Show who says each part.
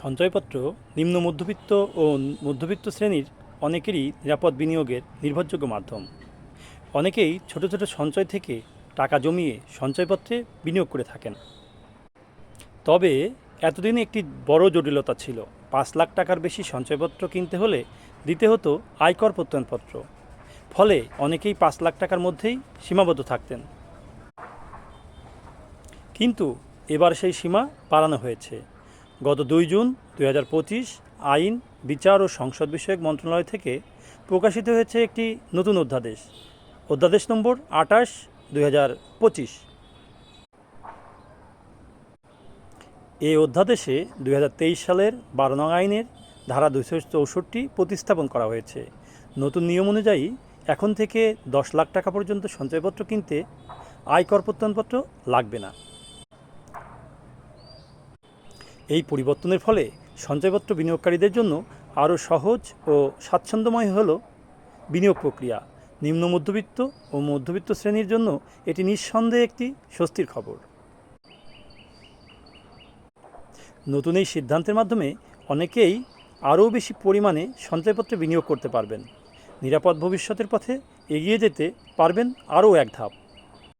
Speaker 1: সঞ্চয়পত্র নিম্ন মধ্যবিত্ত ও মধ্যবিত্ত শ্রেণির অনেকেরই নিরাপদ বিনিয়োগের নির্ভরযোগ্য মাধ্যম। অনেকেই ছোট ছোট সঞ্চয় থেকে টাকা জমিয়ে সঞ্চয়পত্রে বিনিয়োগ করে থাকেন। তবে এতদিনে একটি বড় জটিলতা ছিল। পাঁচ লাখ টাকার বেশি সঞ্চয়পত্র কিনতে হলে দিতে হতো আয়কর প্রত্যয়নপত্র। ফলে অনেকেই পাঁচ লাখ টাকার মধ্যেই সীমাবদ্ধ থাকতেন। কিন্তু এবার সেই সীমা বাড়ানো হয়েছে। গত দুই জুন দুই হাজার পঁচিশ আইন, বিচার ও সংসদ বিষয়ক মন্ত্রণালয় থেকে প্রকাশিত হয়েছে একটি নতুন অধ্যাদেশ। অধ্যাদেশ নম্বর আটাশ দুই এই অধ্যাদেশে দুই হাজার তেইশ সালের বারো নং আইনের ধারা দুইশো চৌষট্টি প্রতিস্থাপন করা হয়েছে। নতুন নিয়ম অনুযায়ী এখন থেকে দশ লাখ টাকা পর্যন্ত সঞ্চয়পত্র কিনতে আয়কর প্রত্যয়নপত্র লাগবে না। এই পরিবর্তনের ফলে সঞ্চয়পত্র বিনিয়োগকারীদের জন্য আরও সহজ ও স্বাচ্ছন্দ্যময় হল বিনিয়োগ প্রক্রিয়া। নিম্ন মধ্যবিত্ত ও মধ্যবিত্ত শ্রেণির জন্য এটি নিঃসন্দেহে একটি স্বস্তির খবর। নতুন এই সিদ্ধান্তের মাধ্যমে অনেকেই আরও বেশি পরিমাণে সঞ্চয়পত্রে বিনিয়োগ করতে পারবেন। নিরাপদ ভবিষ্যতের পথে এগিয়ে যেতে পারবেন আরও এক ধাপ।